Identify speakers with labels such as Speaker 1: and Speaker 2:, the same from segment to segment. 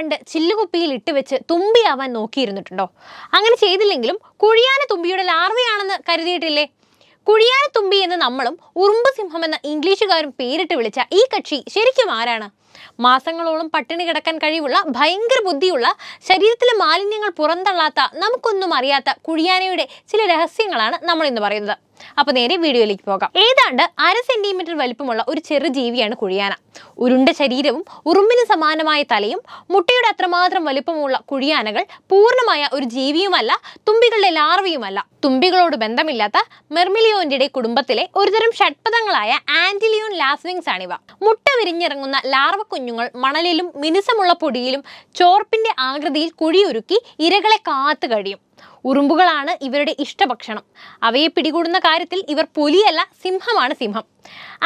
Speaker 1: പണ്ട് ചില്ലുകുപ്പിയിൽ ഇട്ട് വെച്ച് തുമ്പിയാവാൻ നോക്കിയിരുന്നിട്ടുണ്ടോ? അങ്ങനെ ചെയ്തില്ലെങ്കിലും കുഴിയാന തുമ്പിയുടെ ലാർവയാണെന്ന് കരുതിയിട്ടില്ലേ? കുഴിയാന തുമ്പി എന്ന് നമ്മളും ഉറുമ്പ് സിംഹം എന്ന ഇംഗ്ലീഷുകാരും പേരിട്ട് വിളിച്ച ഈ കക്ഷി ശരിക്കും ആരാണ്? മാസങ്ങളോളം പട്ടിണി കിടക്കാൻ കഴിവുള്ള ഭയങ്കര ബുദ്ധിയുള്ള ശരീരത്തിലെ മാലിന്യങ്ങൾ പുറന്തള്ളാത്ത നമുക്കൊന്നും അറിയാത്ത കുഴിയാനയുടെ ചില രഹസ്യങ്ങളാണ് നമ്മൾ ഇന്ന് പറയുന്നത്. അപ്പൊ നേരെ വീഡിയോയിലേക്ക് പോകാം. ഏതാണ്ട് അര സെന്റിമീറ്റർ വലിപ്പമുള്ള ഒരു ചെറു ജീവിയാണ് കുഴിയാന. ഉരുണ്ട ശരീരവും ഉറുമ്പിന് സമാനമായ തലയും മുട്ടയുടെ അത്രമാത്രം വലിപ്പമുള്ള കുഴിയാനകൾ പൂർണമായ ഒരു ജീവിയുമല്ല തുമ്പികളുടെ ലാർവിയുമല്ല തുമ്പികളോട് ബന്ധമില്ലാത്ത മെർമിലിയോന്റെ കുടുംബത്തിലെ ഒരുതരം ഷഡ്പഥങ്ങളായ ആന്റിലിയോൺ ലാസ്വിങ്സ് ആണിവ. മുട്ട വിരിഞ്ഞിറങ്ങുന്ന ലാർവ കുഞ്ഞുങ്ങൾ മണലിലും മിനുസമുള്ള പൊടിയിലും ചോർപ്പിന്റെ ആകൃതിയിൽ കുഴിയൊരുക്കി ഇരകളെ കാത്തു കഴിയും. ഉറുമ്പുകളാണ് ഇവരുടെ ഇഷ്ടഭക്ഷണം. അവയെ പിടികൂടുന്ന കാര്യത്തിൽ ഇവർ പുലിയല്ല സിംഹമാണ് സിംഹം.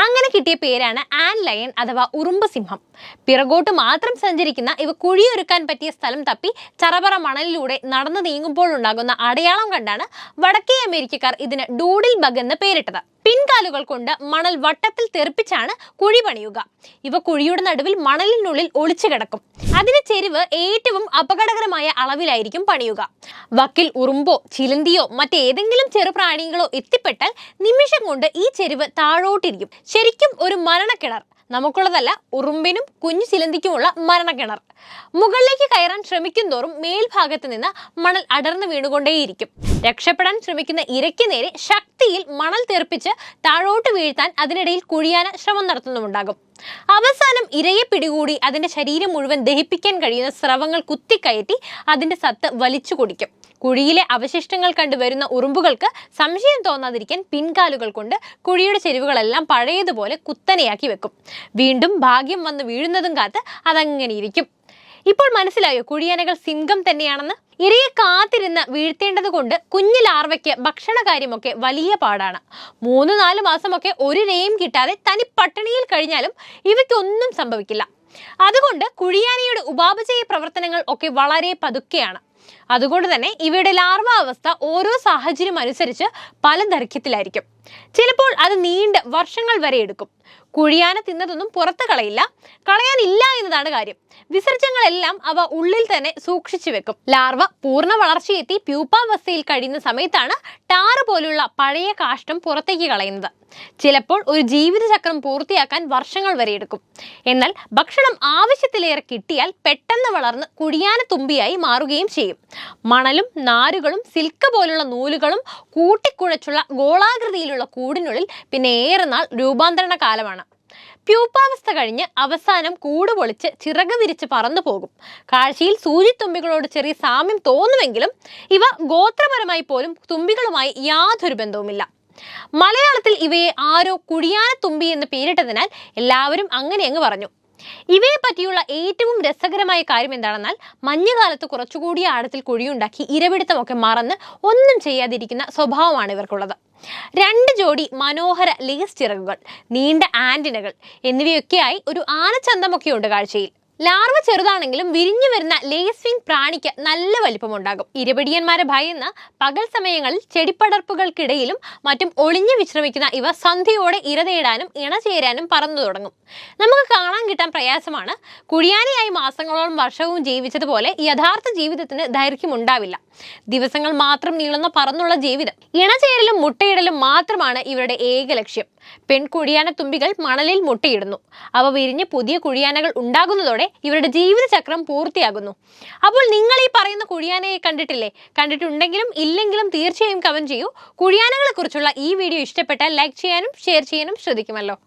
Speaker 1: അങ്ങനെ കിട്ടിയ പേരാണ് ആൻ ലയൺ അഥവാ ഉറുമ്പ് സിംഹം. പിറകോട്ട് മാത്രം സഞ്ചരിക്കുന്ന ഇവ കുഴിയൊരുക്കാൻ പറ്റിയ സ്ഥലം തപ്പി ചറപറ മണലിലൂടെ നടന്നു നീങ്ങുമ്പോൾ ഉണ്ടാകുന്ന അടയാളം കണ്ടാണ് വടക്കേ അമേരിക്കക്കാർ ഇതിന് ഡൂഡിൽ ബഗ് എന്ന് പേരിട്ടത്. പിൻകാലുകൾ കൊണ്ട് മണൽ വട്ടത്തിൽ തെറിപ്പിച്ചാണ് കുഴി പണിയുക. ഇവ കുഴിയുടെ നടുവിൽ മണലിനുള്ളിൽ ഒളിച്ചു കിടക്കും. അതിന് ചെരിവ് ഏറ്റവും അപകടകരമായ അളവിലായിരിക്കും പണിയുക. വക്കിൽ ഉറുമ്പോ ചിലന്തിയോ മറ്റേതെങ്കിലും ചെറുപ്രാണികളോ എത്തിപ്പെട്ടാൽ നിമിഷം കൊണ്ട് ഈ ചെരിവ് താഴോട്ടിരിക്കും ശരിക്കും ഒരു മരണക്കിണർ. നമുക്കുള്ളതല്ല ഉറുമ്പിനും കുഞ്ഞു ചിലന്തിക്കുമുള്ള മരണക്കിണർ. മുകളിലേക്ക് കയറാൻ ശ്രമിക്കും തോറും മേൽഭാഗത്ത് നിന്ന് മണൽ അടർന്നു വീണുകൊണ്ടേയിരിക്കും. രക്ഷപ്പെടാൻ ശ്രമിക്കുന്ന ഇരയ്ക്ക് നേരെ ശക്തിയിൽ മണൽ തെറിപ്പിച്ച് താഴോട്ട് വീഴ്ത്താൻ അതിനിടയിൽ കുഴിയാന ശ്രമം നടത്തുന്നുമുണ്ടാകും. അവസാനം ഇരയെ പിടികൂടി അതിന്റെ ശരീരം മുഴുവൻ ദഹിപ്പിക്കാൻ കഴിയുന്ന സ്രവങ്ങൾ കുത്തിക്കയറ്റി അതിന്റെ സത്ത് വലിച്ചു കുടിക്കും. കുഴിയിലെ അവശിഷ്ടങ്ങൾ കണ്ടു വരുന്ന ഉറുമ്പുകൾക്ക് സംശയം തോന്നാതിരിക്കാൻ പിൻകാലുകൾ കൊണ്ട് കുഴിയുടെ ചെരുവുകളെല്ലാം പഴയതുപോലെ കുത്തനെയാക്കി വെക്കും. വീണ്ടും ഭാഗ്യം വന്ന് വീഴുന്നതും കാത്ത് അതങ്ങനെ ഇരിക്കും. ഇപ്പോൾ മനസ്സിലായോ കുഴിയാനകൾ സിംഗം തന്നെയാണെന്ന്? ഇരയെ കാത്തിരുന്ന് വീഴ്ത്തേണ്ടത് കൊണ്ട് കുഞ്ഞു ലാർവയ്ക്ക് ഭക്ഷണ കാര്യമൊക്കെ വലിയ പാടാണ്. മൂന്ന് നാല് മാസമൊക്കെ ഒരു രയും കിട്ടാതെ തനി പട്ടിണിയിൽ കഴിഞ്ഞാലും ഇവയ്ക്കൊന്നും സംഭവിക്കില്ല. അതുകൊണ്ട് കുഴിയാനയുടെ ഉപാപചയ പ്രവർത്തനങ്ങൾ ഒക്കെ വളരെ പതുക്കെയാണ്. അതുകൊണ്ട് തന്നെ ഇവയുടെ ലാർവ അവസ്ഥ ഓരോ സാഹചര്യം അനുസരിച്ച് പല ദൈർഘ്യത്തിലായിരിക്കും. ചിലപ്പോൾ അത് നീണ്ട വർഷങ്ങൾ വരെ എടുക്കും. കുഴിയാന തിന്നതൊന്നും പുറത്ത് കളയില്ല. കളയാനില്ല എന്നതാണ് കാര്യം. വിസർജ്യങ്ങളെല്ലാം അവ ഉള്ളിൽ തന്നെ സൂക്ഷിച്ചു വെക്കും. ലാർവ പൂർണ വളർച്ചയെത്തി പ്യൂപ്പാവസ്ഥയിൽ കഴിയുന്ന സമയത്താണ് ടാറ് പോലുള്ള പഴയ കാഷ്ടം പുറത്തേക്ക് കളയുന്നത്. ചിലപ്പോൾ ഒരു ജീവിതചക്രം പൂർത്തിയാക്കാൻ വർഷങ്ങൾ വരെ എടുക്കും. എന്നാൽ ഭക്ഷണം ആവശ്യത്തിലേറെ കിട്ടിയാൽ പെട്ടെന്ന് വളർന്ന് കുടിയാന തുമ്പിയായി മാറുകയും ചെയ്യും. മണലും നാരുകളും സിൽക്ക് പോലുള്ള നൂലുകളും കൂട്ടിക്കുഴച്ചുള്ള ഗോളാകൃതിയിലുള്ള കൂടിനുള്ളിൽ പിന്നെ ഏറെ നാൾ രൂപാന്തരണ കാലമാണ്. പ്യൂപ്പാവസ്ഥ കഴിഞ്ഞ് അവസാനം കൂട് പൊളിച്ച് ചിറക് വിരിച്ച് പറന്നു പോകും. കാഴ്ചയിൽ സൂചിത്തുമ്പികളോട് ചെറിയ സാമ്യം തോന്നുമെങ്കിലും ഇവ ഗോത്രപരമായി പോലും തുമ്പികളുമായി യാതൊരു ബന്ധവുമില്ല. മലയാളത്തിൽ ഇവയെ ആരോ കുഴിയാന തുമ്പി എന്ന് പേരിട്ടതിനാൽ എല്ലാവരും അങ്ങനെ അങ്ങ് പറഞ്ഞു. ഇവയെ പറ്റിയുള്ള ഏറ്റവും രസകരമായ കാര്യം എന്താണെന്നാൽ മഞ്ഞുകാലത്ത് കുറച്ചുകൂടി ആഴത്തിൽ കുഴിയുണ്ടാക്കി ഇരപിടുത്തമൊക്കെ മറന്ന് ഒന്നും ചെയ്യാതിരിക്കുന്ന സ്വഭാവമാണ് ഇവർക്കുള്ളത്. രണ്ട് ജോഡി മനോഹര ലേസ് ചിറകുകൾ നീണ്ട ആന്റിനകൾ എന്നിവയൊക്കെയായി ഒരു ആനച്ചന്തമൊക്കെയുണ്ട് കാഴ്ചയിൽ. ലാർവ ചെറുതാണെങ്കിലും വിരിഞ്ഞു വരുന്ന ലേസ്വിംഗ് പ്രാണിക്ക് നല്ല വലിപ്പമുണ്ടാകും. ഇരപിടിയന്മാരെ ഭയന്ന് പകൽ സമയങ്ങളിൽ ചെടിപ്പടർപ്പുകൾക്കിടയിലും മറ്റും ഒളിഞ്ഞു വിശ്രമിക്കുന്ന ഇവ സന്ധ്യയോടെ ഇര തേടാനും ഇണ ചേരാനും പറന്നു തുടങ്ങും. നമുക്ക് കാണാൻ കിട്ടാൻ പ്രയാസമാണ്. കുഴിയാനയായി മാസങ്ങളോളം വർഷവും ജീവിച്ചതുപോലെ യഥാർത്ഥ ജീവിതത്തിന് ദൈർഘ്യം ഉണ്ടാവില്ല ദിവസങ്ങൾ മാത്രം നീളുന്ന പറന്നുള്ള ജീവിതം. ഇണചേരലും മുട്ടയിടലും മാത്രമാണ് ഇവരുടെ ഏക ലക്ഷ്യം. പെൺകുഴിയാന തുമ്പികൾ മണലിൽ മുട്ടയിടുന്നു. അവ വിരിഞ്ഞ് പുതിയ കുഴിയാനകൾ ഉണ്ടാകുന്നതോടെ ഇവരുടെ ജീവിതചക്രം പൂർത്തിയാകുന്നു. അപ്പോൾ നിങ്ങൾ ഈ പറയുന്ന കുഴിയാനയെ കണ്ടിട്ടില്ലേ? കണ്ടിട്ടുണ്ടെങ്കിലും ഇല്ലെങ്കിലും തീർച്ചയായും കമന്റ് ചെയ്യൂ. കുഴിയാനകളെക്കുറിച്ചുള്ള ഈ വീഡിയോ ഇഷ്ടപ്പെട്ടാൽ ലൈക്ക് ചെയ്യാനും ഷെയർ ചെയ്യാനും ശ്രദ്ധിക്കുമല്ലോ.